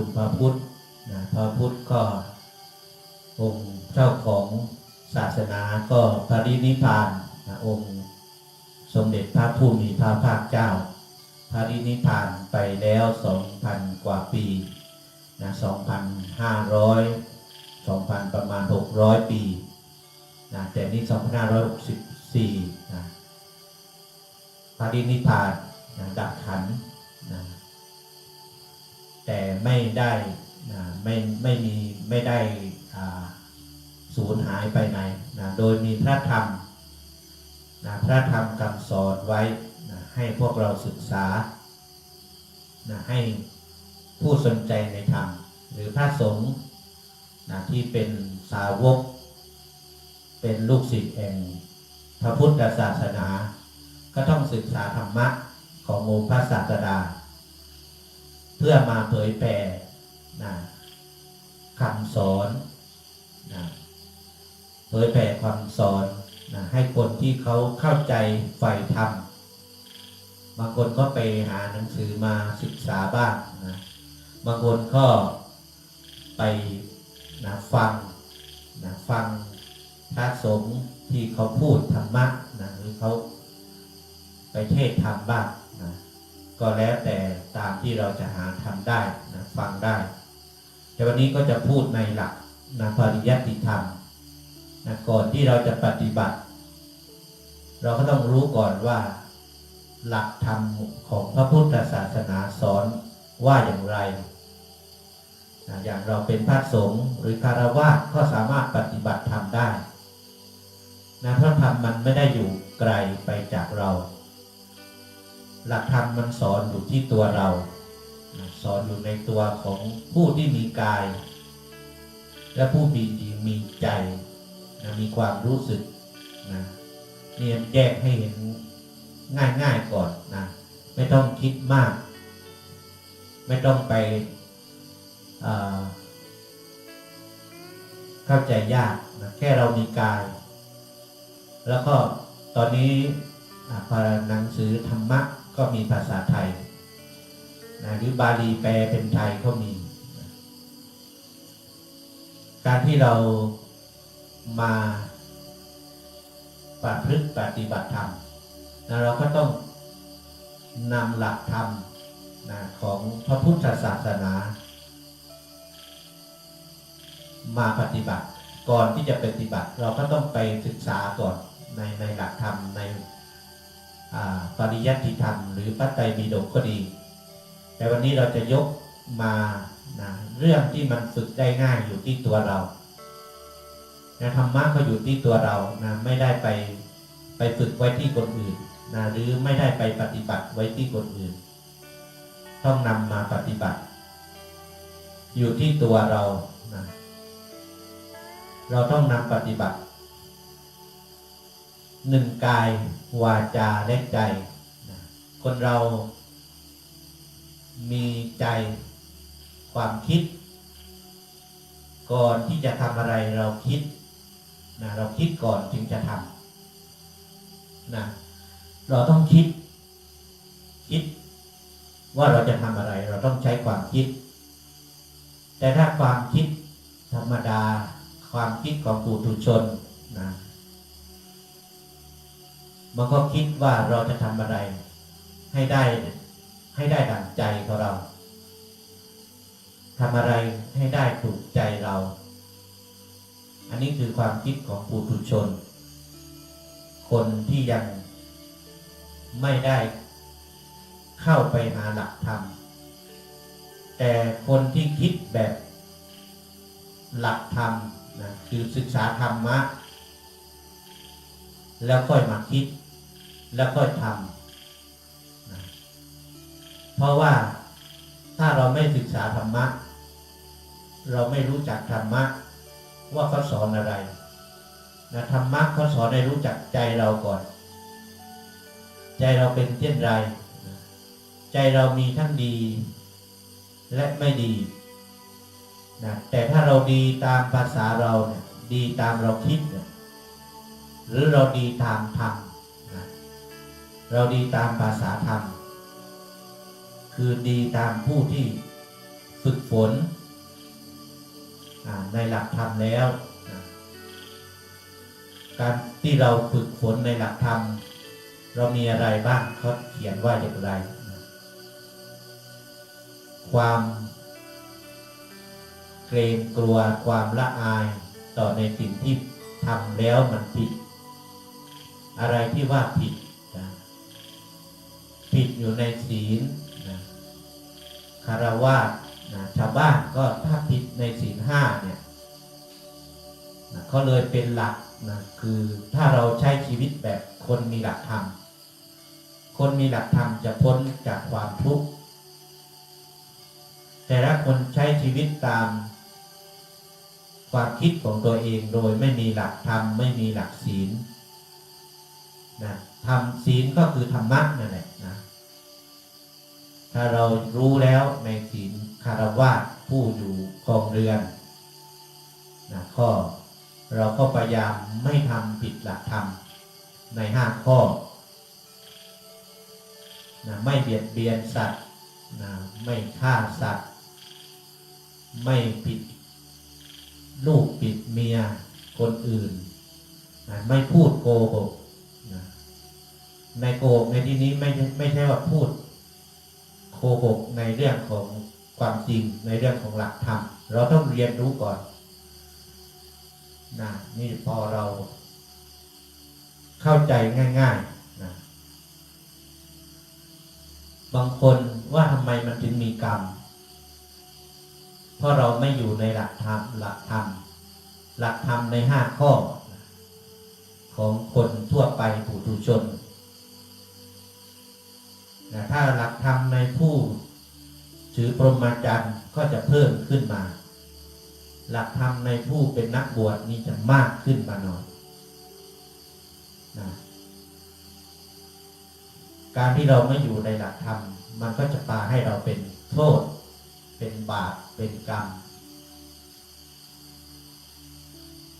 คุณพระพุทธนะพระพุทธก็องค์เจ้าของศาสนาก็ปรินิพานนะองค์สมเด็จพระผู้มีพระภาคเจ้าปรินิพานไปแล้ว2,000กว่าปีนะ2,500 2,000 ประมาณ 600 ปีนะแต่นี่2,564นะปรินิพพานนะดับขันนะ แต่ไม่ได้ไม่ไม่มีไม่ได้สูญหายไปไหนนะโดยมีพระธรรมนะพระธรรมคำสอนไว้นะให้พวกเราศึกษานะให้ผู้สนใจในธรรม หรือพระสงฆ์นะที่เป็นสาวก เป็นลูกศิษย์แห่งพระพุทธศาสนา ก็ต้องศึกษาธรรมะขององค์พระศาสดา เพื่อมาเผยแผ่นะคำสอนนะเผยแผ่ความสอนนะให้คนที่เขาเข้าใจใฝ่ธรรมบางคนก็ไปหาหนังสือมาศึกษาบ้างนะบางคนก็ไปนะฟังนะฟังพระสงฆ์ที่เขาพูดธรรมะนะหรือเขาไปเทศธรรมบ้างนะ ก็แล้วแต่ตามที่เราจะหาทำได้นะฟังได้ แต่วันนี้ก็จะพูดในหลักนะปริยัติธรรมนะก่อนที่เราจะปฏิบัติ เราก็ต้องรู้ก่อนว่า หลักธรรมของพระพุทธศาสนาสอนว่าอย่างไรนะอย่างเราเป็นพระสงฆ์หรือคารวะก็สามารถปฏิบัติธรรมได้นะพระธรรมมันไม่ได้อยู่ไกลไปจากเรา หลักธรรมมันสอนอยู่ที่ตัวเรา สอนอยู่ในตัวของผู้ที่มีกาย และผู้มีมีใจนะมีความรู้สึกนะเนี่ยแยกให้เห็นง่ายๆก่อนนะไม่ต้องคิดมาก ไม่ต้องไปเข้าใจยากนะแค่เรามีกาย แล้วก็ตอนนี้พาหนังสือธรรมะ ก็มีภาษาไทยนะหรือบาลีแปลเป็นไทยก็มี การที่เรามาปฏิพฤติปฏิบัติธรรมนะเราก็ต้องนำหลักธรรมนะของพระพุทธศาสนา มาปฏิบัติ ก่อนที่จะปฏิบัติ เราก็ต้องไปศึกษาก่อนในในหลักธรรมใน ปริยัติธรรม หรือพระไตรปิฎกก็ดี แต่วันนี้เราจะยกมานะเรื่องที่มันฝึกได้ง่ายอยู่ที่ตัวเรานะธรรมะก็อยู่ที่ตัวเรานะไม่ได้ไปไปฝึกไว้ที่คนอื่นนะหรือไม่ได้ไปปฏิบัติไว้ที่คนอื่น ต้องนำมาปฏิบัติ อยู่ที่ตัวเรานะเราต้องนำปฏิบัติ หนึ่งกายวาจาและใจนะคนเรามีใจความคิด ก่อนที่จะทำอะไรเราคิดนะเราคิดก่อนถึงจะทำนะเราต้องคิด คิด ว่าเราจะทำอะไร เราต้องใช้ความคิด แต่ถ้าความคิดธรรมดา ความคิดของปุถุชนนะ มันก็คิดว่าเราจะทำอะไร ให้ได้ให้ได้ดังใจของเราทำอะไรให้ได้ถูกใจเรา อันนี้คือความคิดของปุถุชน คนที่ยังไม่ได้เข้าไปหาหลักธรรม แต่คนที่คิดแบบหลักธรรมนะคือศึกษาธรรมะ แล้วค่อยมาคิด แล้วค่อยทำนะเพราะว่าถ้าเราไม่ศึกษาธรรมะ เราไม่รู้จักธรรมะ ว่าเขาสอนอะไรนะธรรมะเขาสอนให้รู้จักใจเราก่อน ใจเราเป็นเช่นไรใจเรามีทั้งดี และไม่ดีนะแต่ถ้าเราดีตามภาษาเราเนี่ยดีตามเราคิดเนี่ย หรือเราดีตามธรรมนะเราดีตามภาษาธรรม คือดีตามผู้ที่ฝึกฝนในหลักธรรมแล้วนะการที่เราฝึกฝนในหลักธรรม เรามีอะไรบ้างเขาเขียนว่าอย่างไรนะความเกรงกลัวความละอายต่อในสิ่งที่ทำแล้วมันผิด อะไรที่ว่าผิดนะผิดอยู่ในศีลนะคารวะนะชาวบ้านก็ถ้าผิดในศีลห้าเนี่ยนะก็เลยเป็นหลักนะคือถ้าเราใช้ชีวิตแบบคนมีหลักธรรม คนมีหลักธรรมจะพ้นจากความทุกข์แต่ถ้าคนใช้ชีวิตตามความคิดของตัวเองโดยไม่มีหลักธรรมไม่มีหลักศีล นะธรรมศีลก็คือธรรมะนั่นแหละนะถ้าเรารู้แล้วในศีลคารวะผู้อยู่ครองเรือนนะข้อเราก็พยายามไม่ทำผิดหลักธรรมในห้าข้อนะไม่เบียดเบียนสัตว์นะไม่ฆ่าสัตว์ ไม่ผิดลูกปิดเมียคนอื่นนะไม่พูดโกหก ในโกหกในที่นี้ไม่ไม่ใช่ว่าพูดโกหกในเรื่องของความจริงในเรื่องของหลักธรรมเราต้องเรียนรู้ก่อนนะนี่พอเราเข้าใจง่ายๆนะบางคนว่าทำไมมันถึงมีกรรม เพราะเราไม่อยู่ในหลักธรรมหลักธรรมหลักธรรมในห้าข้อ ของคนทั่วไปผู้ทุชน นะถ้าหลักธรรมในผู้ถือปรหมจรรย์ก็จะเพิ่มขึ้นมา หลักธรรมในผู้เป็นนักบวชนี่จะมากขึ้นมาหน่อยนะการที่เราไม่อยู่ในหลักธรรม มันก็จะพาให้เราเป็นโทษ เป็นบาปเป็นกรรม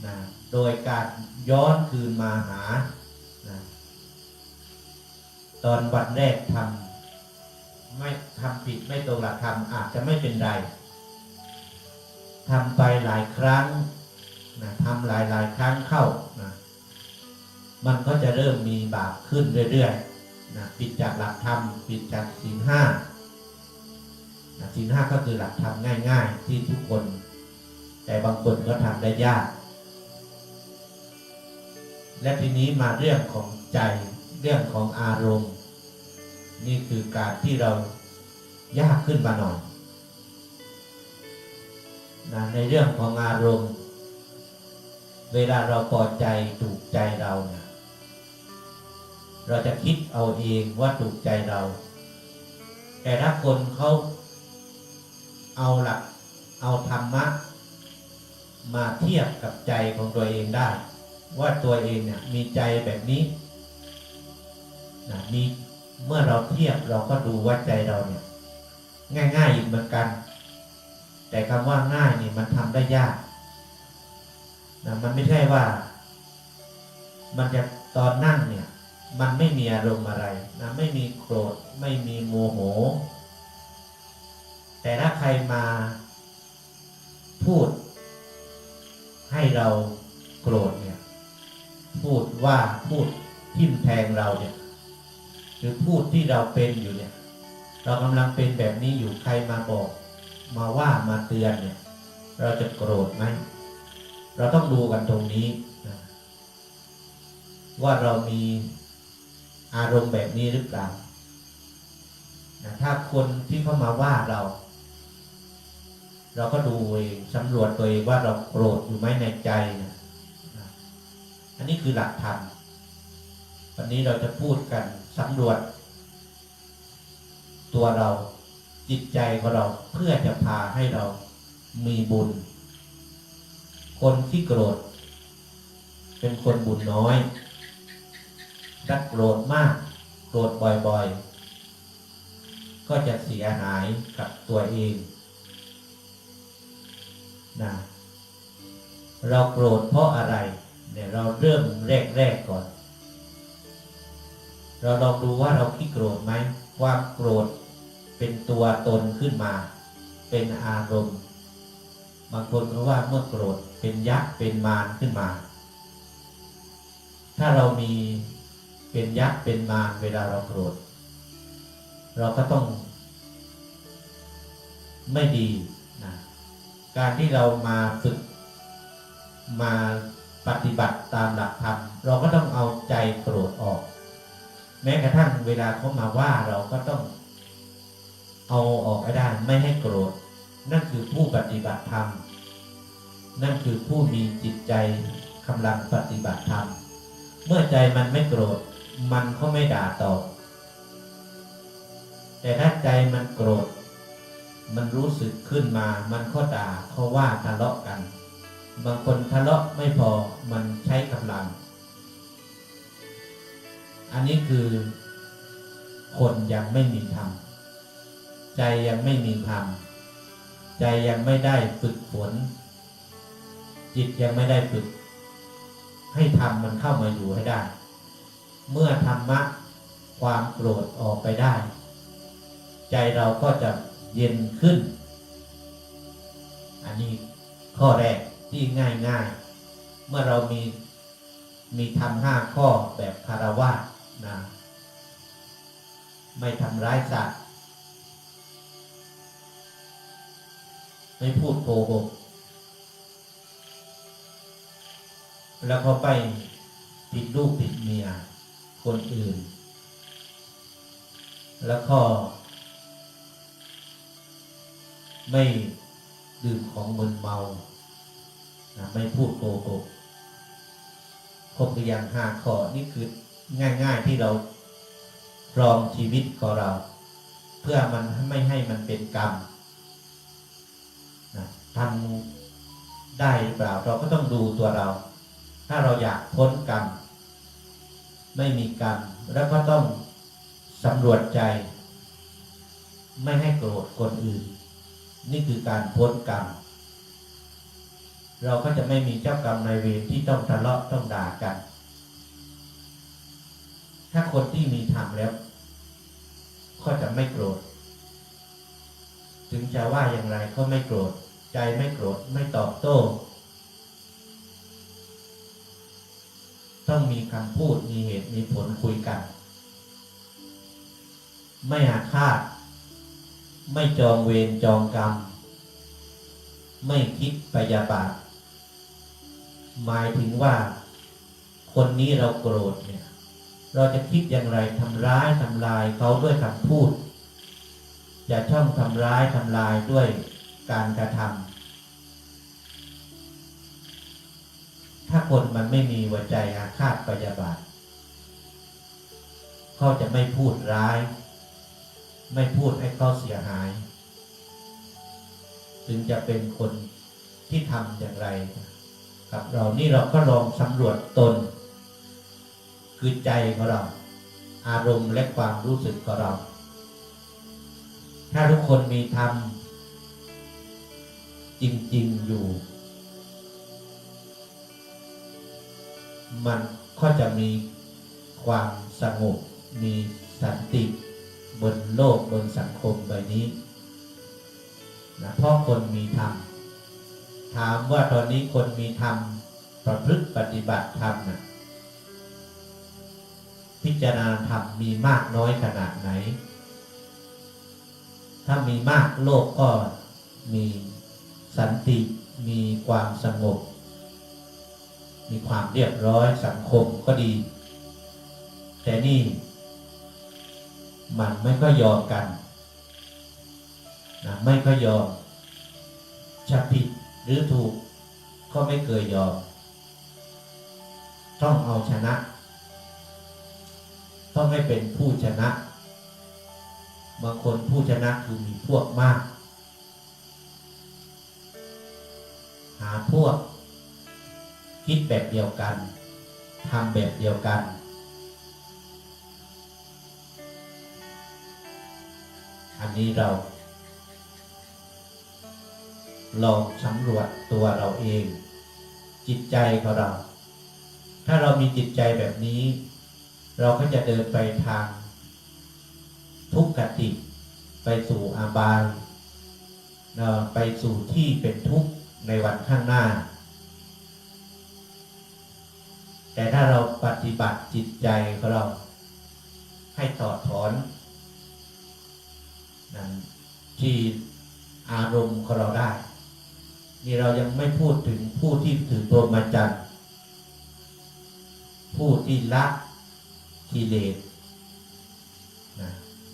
นะโดยการย้อนคืนมาหา ตอนวันแรกทำไม่ทำผิดไม่ตรงหลักธรรมอาจจะไม่เป็นไรทำไปหลายครั้งนะทำหลายหลายครั้งเข้านะมันก็จะเริ่มมีบาปขึ้นเรื่อยๆนะปิดจากหลักธรรมปิดจากศีลห้าศีลห้าก็คือหลักธรรมง่าย ๆ ที่ทุกคน แต่บางคนก็ทำได้ยาก และทีนี้มาเรื่องของใจ เรื่องของอารมณ์ นี่คือการที่เรายากขึ้นมาหน่อยนะในเรื่องของอารมณ์ เวลาเราพอใจถูกใจเราเนี่ยเราจะคิดเอาเองว่าถูกใจเรา แต่ถ้าคนเขาเอาหลักเอาธรรมะ มาเทียบกับใจของตัวเองได้ ว่าตัวเองเนี่ยมีใจแบบนี้ นะมีเมื่อเราเทียบเราก็ดูว่าใจเราเนี่ย ง่ายๆอีกเหมือนกัน แต่คำว่าง่ายนี่มันทำได้ยากนะมันไม่ใช่ว่า มันจะตอนนั่งเนี่ย มันไม่มีอารมณ์อะไรนะไม่มีโกรธ ไม่มีโมโห แต่ถ้าใครมาพูด ให้เราโกรธเนี่ย พูดว่าพูดทิ่มแทงเราเนี่ย หรือพูดที่เราเป็นอยู่เนี่ย เรากำลังเป็นแบบนี้อยู่ใครมาบอก มาว่ามาเตือนเนี่ย เราจะโกรธไหมเราต้องดูกันตรงนี้นะว่าเรามีอารมณ์แบบนี้หรือเปล่านะถ้าคนที่เข้ามาว่าเรา เราก็ดูเองสำรวจตัวเองว่าเราโกรธอยู่ไหมในใจนะนะอันนี้คือหลักธรรมวันนี้เราจะพูดกัน สำรวจ ตัวเราจิตใจของเราเพื่อจะพาให้เรามีบุญ คนที่โกรธ เป็นคนบุญน้อยถ้าโกรธมาก โกรธบ่อยๆ ก็จะเสียหายกับตัวเองนะเราโกรธเพราะอะไร เนี่ยเราเริ่มแรกๆก่อน เราลองดูว่าเราขี้โกรธไหมควาโกรธเป็นตัวตนขึ้นมา เป็นอารมณ์ บางคนก็ว่าเมื่อโกรธเป็นยักษ์เป็นมารขึ้นมา ถ้าเรามีเป็นยักษ์เป็นมารเวลาเราโกรธ เราก็ต้อง ไม่ดีนะการที่เรามาฝึกมาปฏิบัติตามหลักธรรมเราก็ต้องเอาใจโกรธออก แม้กระทั่งเวลาเขามาว่าเราก็ต้องเอาออกให้ได้ไม่ให้โกรธ นั่นคือผู้ปฏิบัติธรรม นั่นคือผู้มีจิตใจกำลังปฏิบัติธรรม เมื่อใจมันไม่โกรธ มันก็ไม่ด่าตอบ แต่ถ้าใจมันโกรธ มันรู้สึกขึ้นมา มันก็ด่าเขาว่าทะเลาะกัน บางคนทะเลาะไม่พอมันใช้กำลัง อันนี้คือ คนยังไม่มีธรรม ใจยังไม่มีธรรม ใจยังไม่ได้ฝึกฝน จิตยังไม่ได้ฝึก ให้ธรรมมันเข้ามาอยู่ให้ได้ เมื่อธรรมะความโกรธออกไปได้ ใจเราก็จะเย็นขึ้น อันนี้ข้อแรกที่ง่ายง่ายๆเมื่อเรามีมีทำห้าข้อแบบคารวะ นะไม่ทำร้ายสัตว์ ไม่พูดโกหก แล้วก็ไปติดลูกติดเมียคนอื่น แล้วก็ ไม่ดื่มของมึนเมานะไม่พูดโกหกครบหรือยังห้าข้อนี่คือ ง่าย ๆ ที่เราครองชีวิตของเรา เพื่อมันไม่ให้มันเป็นกรรมนะทำได้หรือเปล่าเราก็ต้องดูตัวเรา ถ้าเราอยากพ้นกรรมไม่มีกรรมแล้วก็ต้องสำรวจใจ ไม่ให้โกรธคนอื่น นี่คือการพ้นกรรมเราก็จะไม่มีเจ้ากรรมนายเวรที่ต้องทะเลาะต้องด่ากัน ถ้าคนที่มีธรรมแล้ว ก็จะไม่โกรธ ถึงจะว่าอย่างไรก็ไม่โกรธ ใจไม่โกรธ ไม่ตอบโต้ ต้องมีคำพูดมีเหตุมีผลคุยกัน ไม่อาฆาต ไม่จองเวรจองกรรม ไม่คิดพยาบาทหมายถึงว่า คนนี้เราโกรธเนี่ย เราจะคิดอย่างไรทำร้ายทำลายเขาด้วยคำพูด อย่าช่องทำร้ายทำลายด้วยการกระทำถ้าคนมันไม่มีหัวใจอาฆาตพยาบาทเขาจะไม่พูดร้าย ไม่พูดให้เขาเสียหายถึงจะเป็นคนที่ทำอย่างไร กับเรานี่เราก็ลองสำรวจตน คือใจของเรา อารมณ์และความรู้สึกของเรา ถ้าทุกคนมีธรรมจริง ๆ อยู่ มันก็จะมีความสงบ มีสันติบนโลกบนสังคมใบนี้นะเพราะคนมีธรรม ถามว่าตอนนี้คนมีธรรม ประพฤติปฏิบัติธรรมนะ พิจารณาธรรมมีมากน้อยขนาดไหน ถ้ามีมากโลกก็มีสันติมีความสงบ มีความเรียบร้อยสังคมก็ดี แต่นี่มันไม่ก็ยอมกันนะไม่ก็ยอมจะผิดหรือถูกก็ไม่เคยยอม ต้องเอาชนะ ต้องไม่เป็นผู้ชนะ บางคนผู้ชนะคือมีพวกมาก หาพวก คิดแบบเดียวกันทำแบบเดียวกัน อันนี้เราลองสำรวจตัวเราเอง จิตใจของเรา ถ้าเรามีจิตใจแบบนี้ เราก็จะเดินไปทางทุกขติ ไปสู่อาบายไปสู่ที่เป็นทุกข์ในวันข้างหน้า แต่ถ้าเราปฏิบัติจิตใจของเราให้ถอถอนนะที่อารมณ์ของเราได้ นี่เรายังไม่พูดถึงผู้ที่ถือตัวมาจันผู้ที่ละ กิเลสนะ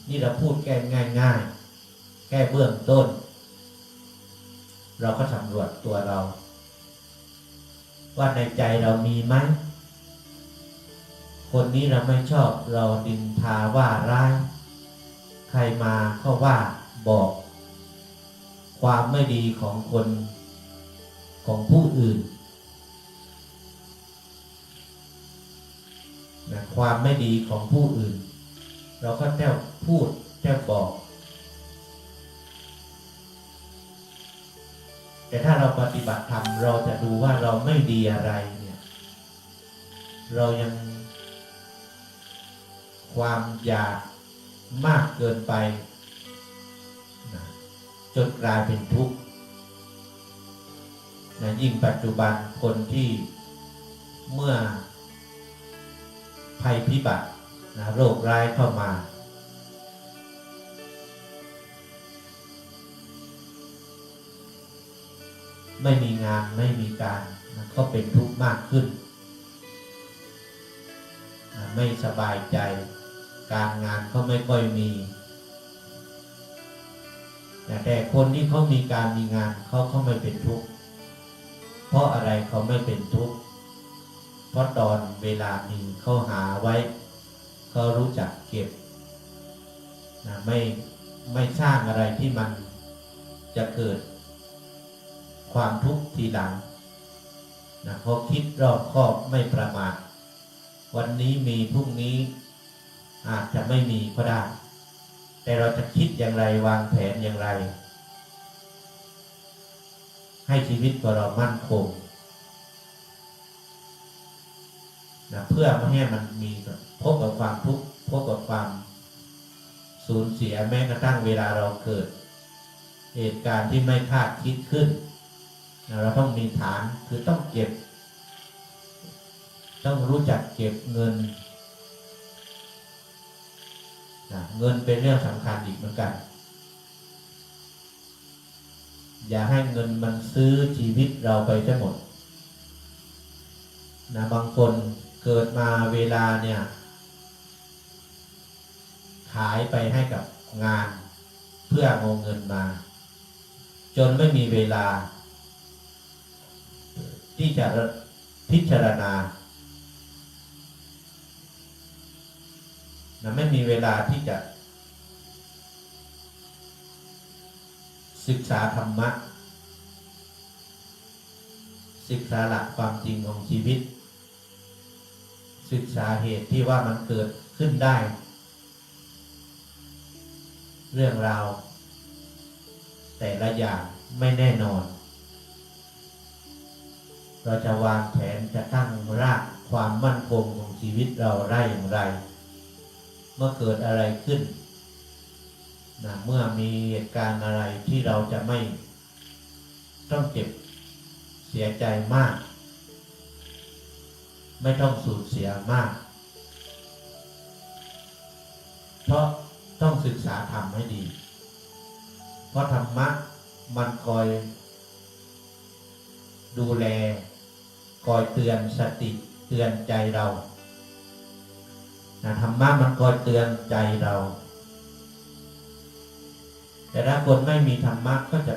นี่เราพูดแก้ง่ายๆแก้เบื้องต้น เราก็สำรวจตัวเรา ว่าในใจเรามีไหมคนนี้เราไม่ชอบเราดินทาว่าร้ายใครมาก็ว่าบอก ความไม่ดีของคนของผู้อื่น นะความไม่ดีของผู้อื่น เราก็แต้วพูดแต้วบอก แต่ถ้าเราปฏิบัติธรรมเราจะดูว่าเราไม่ดีอะไรเนี่ยเรายังความอยากมากเกินไปนะจนกลายเป็นทุกข์นะยิ่งปัจจุบันคนที่เมื่อ ภัยพิบัตินะโรคร้ายเข้ามา ไม่มีงานไม่มีการนะก็เป็นทุกข์มากขึ้นนะไม่สบายใจ การงานก็ไม่ค่อยมีแต่คนที่เขามีการมีงานเขาเขาไม่เป็นทุกข์เพราะอะไรเขาไม่เป็นทุกข์ เพราะตอนเวลามีเขาหาไว้เขารู้จักเก็บนะไม่ไม่สร้างอะไรที่มันจะเกิดความทุกข์ทีหลังนะเพราคิดรอบคอบไม่ประมาทวันนี้มีพรุ่งนี้อาจจะไม่มีก็ได้ แต่เราจะคิดอย่างไรวางแผนอย่างไร ให้ชีวิตของเรามั่นคง นะเพื่อไม่ให้มันมีพบกับความทุกข์พบกับความสูญเสียแม้กระทั่งเวลาเราเกิด เหตุการณ์ที่ไม่คาดคิดขึ้นนะเราต้องมีฐานคือต้องเก็บ ต้องรู้จักเก็บเงินนะเงินเป็นเรื่องสำคัญอีกเหมือนกัน อย่าให้เงินมันซื้อชีวิตเราไปทั้งหมดนะบางคน เกิดมาเวลาเนี่ยขายไปให้กับงานเพื่อเอาเงินมา จนไม่มีเวลา ที่จะพิจารณานะไม่มีเวลาที่จะ ศึกษาธรรมะ ศึกษาหลักความจริงของชีวิต ศึกษาเหตุที่ว่ามันเกิดขึ้นได้ เรื่องราว แต่ละอย่างไม่แน่นอน เราจะวางแผนจะตั้งรากความมั่นคงของชีวิตเราได้อย่างไร เมื่อเกิดอะไรขึ้นนะเมื่อมีเหตุการณ์อะไรที่เราจะไม่ต้องเจ็บเสียใจมาก ไม่ต้องสูญเสียมาก เพราะต้องศึกษาธรรมให้ดี เพราะธรรมะมันคอย ดูแลคอยเตือนสติเตือนใจเราธรรมะมันคอยเตือนใจเรา แต่ถ้าคนไม่มีธรรมะก็จะ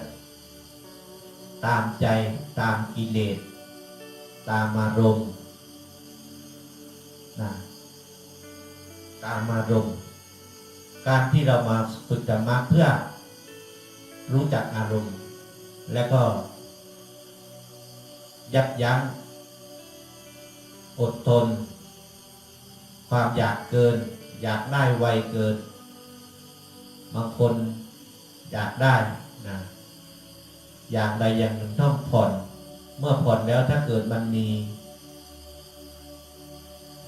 ตามใจตามกิเลสตามอารมณ์ นะตามอารมณ์การที่เรามาฝึกธรรมะเพื่อรู้จักอารมณ์ และก็ ยับยั้งอดทน ความอยากเกิน อยากได้ไวเกิน บางคนอยากได้นะอย่างใดอย่างหนึ่งต้องผ่อน เมื่อผ่อนแล้วถ้าเกิดมันมี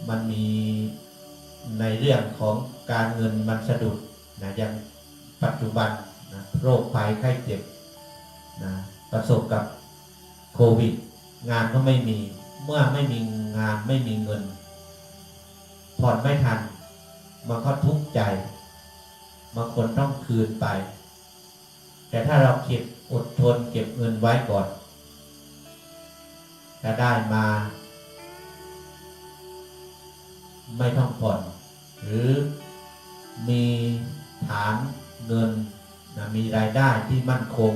มันมีในเรื่องของการเงินมันสะดุดนะย่างปัจจุบันนะโรคภัยไข้เจ็บนะประสบกับโควิด งานก็ไม่มีเมื่อไม่มีงานไม่มีเงิน ผ่อนไม่ทัน มันก็ทุกข์ใจบางคนต้องคืนไป แต่ถ้าเราเก็บอดทนเก็บเงินไว้ก่อนจะได้มา ไม่ต้องผ่อน หรือมีฐานเงินนะมีรายได้ที่มั่นคง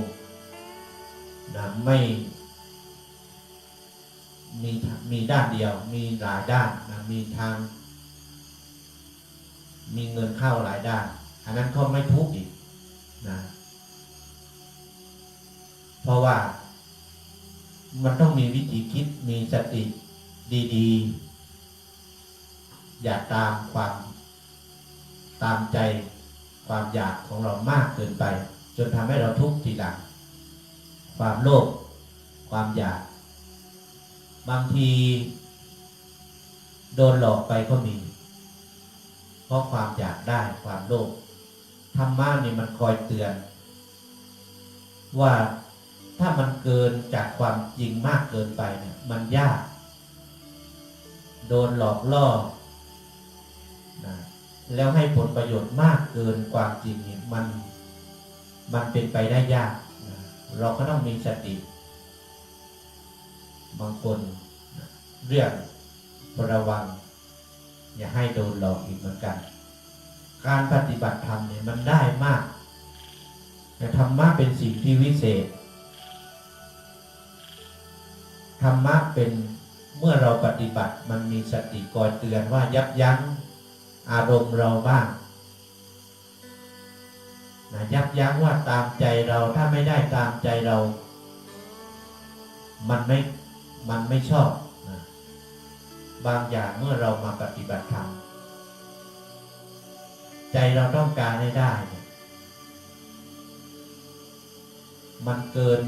นะไม่มีมีด้านเดียว มีหลายด้านนะมีทาง มีเงินเข้าหลายด้าน อันนั้นก็ไม่ทุกข์อีกนะเพราะว่ามันต้องมีวิธีคิดมีสติดี ๆ อย่าตามความตามใจความอยากของเรามากเกินไป จนทำให้เราทุกข์ทีหลัง ความโลภความอยาก บางที โดนหลอกไปก็มี เพราะความอยากได้ความโลภธรรมะนี่มันคอยเตือน ว่าถ้ามันเกินจากความจริงมากเกินไปเนี่ยมันยาก โดนหลอกล่อ แล้วให้ผลประโยชน์มากเกินความจริงเนี่ยมันมันเป็นไปได้ยากนะเราก็ต้องมีสติ บางคนนะเรื่องระวัง อย่าให้โดนหลอกอีกเหมือนกัน การปฏิบัติธรรมเนี่ยมันได้มากแต่ธรรมะเป็นสิ่งที่วิเศษ ธรรมะเป็นเมื่อเราปฏิบัติมันมีสติคอยเตือนว่ายับยั้ง อารมณ์เราบ้างนะยับยั้งว่าตามใจเราถ้าไม่ได้ตามใจเรา มันไม่มันไม่ชอบนะบางอย่างเมื่อเรามาปฏิบัติธรรมใจเราต้องการให้ได้ มันเกิน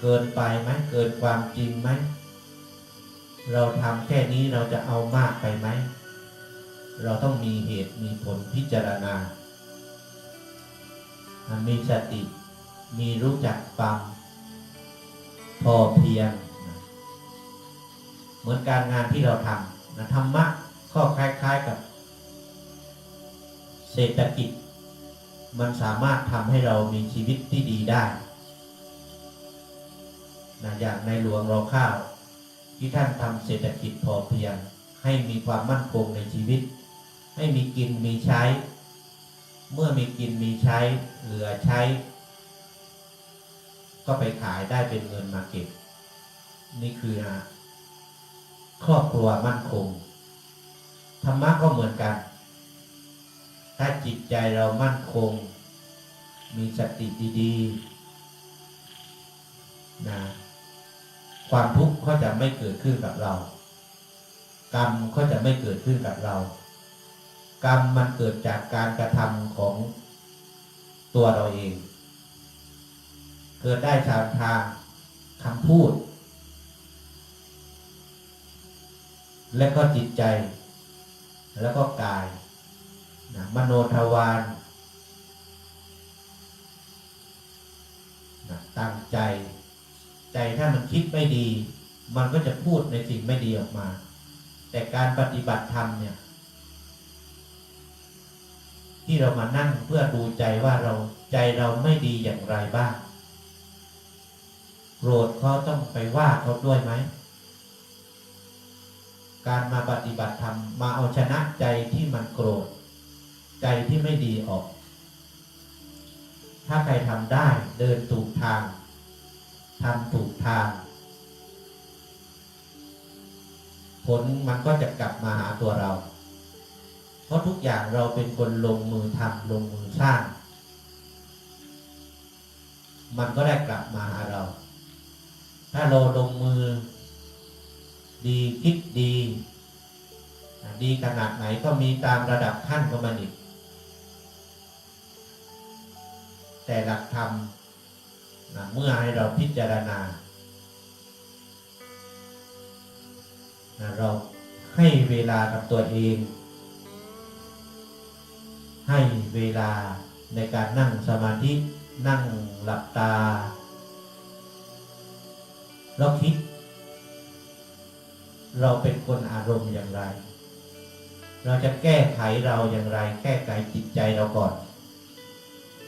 เกินไปไหมเกินความจริงไหม เราทำแค่นี้เราจะเอามากไปไหม เราต้องมีเหตุมีผลพิจารณา มีสติ มีรู้จักฟัง พอเพียง เหมือนการงานที่เราทำนะธรรมะก็คล้ายๆกับ เศรษฐกิจ มันสามารถทำให้เรามีชีวิตที่ดีได้นะอย่างในหลวงรอข้าว ที่ท่านทำเศรษฐกิจพอเพียงให้มีความมั่นคงในชีวิต ให้มีกินมีใช้ เมื่อมีกินมีใช้ เหลือใช้ ก็ไปขายได้เป็นเงินมาเก็บ นี่คือครอบครัวมั่นคง ธรรมะก็เหมือนกัน ถ้าจิตใจเรามั่นคง มีสติดีๆนะความทุกข์ก็จะไม่เกิดขึ้นกับเรา กรรมก็จะไม่เกิดขึ้นกับเรา กรรมมันเกิดจากการกระทำของตัวเราเอง เกิดได้ทางทางคำพูด และก็จิตใจ แล้วก็กายนะมโนทวารนะตั้งใจ ใจถ้ามันคิดไม่ดี มันก็จะพูดในสิ่งไม่ดีออกมา แต่การปฏิบัติธรรมเนี่ย ที่เรามานั่งเพื่อดูใจว่าเราใจเราไม่ดีอย่างไรบ้างโกรธเขาต้องไปว่าเขาด้วยไหม การมาปฏิบัติธรรมมาเอาชนะใจที่มันโกรธ ใจที่ไม่ดีออก ถ้าใครทำได้เดินถูกทางทำถูกทาง ผลมันก็จะกลับมาหาตัวเรา ราะทุกอย่างเราเป็นคนลงมือทำลงมือสร้าง มันก็ได้กลับมาหาเรา ถ้าเราลงมือ ดีคิดดี ดีขนาดไหนก็มีตามระดับขั้นของมันอีกแต่หลักธรรมนะเมื่อให้เราพิจารณานะเราให้เวลากับตัวเอง ให้เวลาในการนั่งสมาธินั่งหลับตาเราคิด เราเป็นคนอารมณ์อย่างไร เราจะแก้ไขเราอย่างไร แก้ไขจิตใจเราก่อน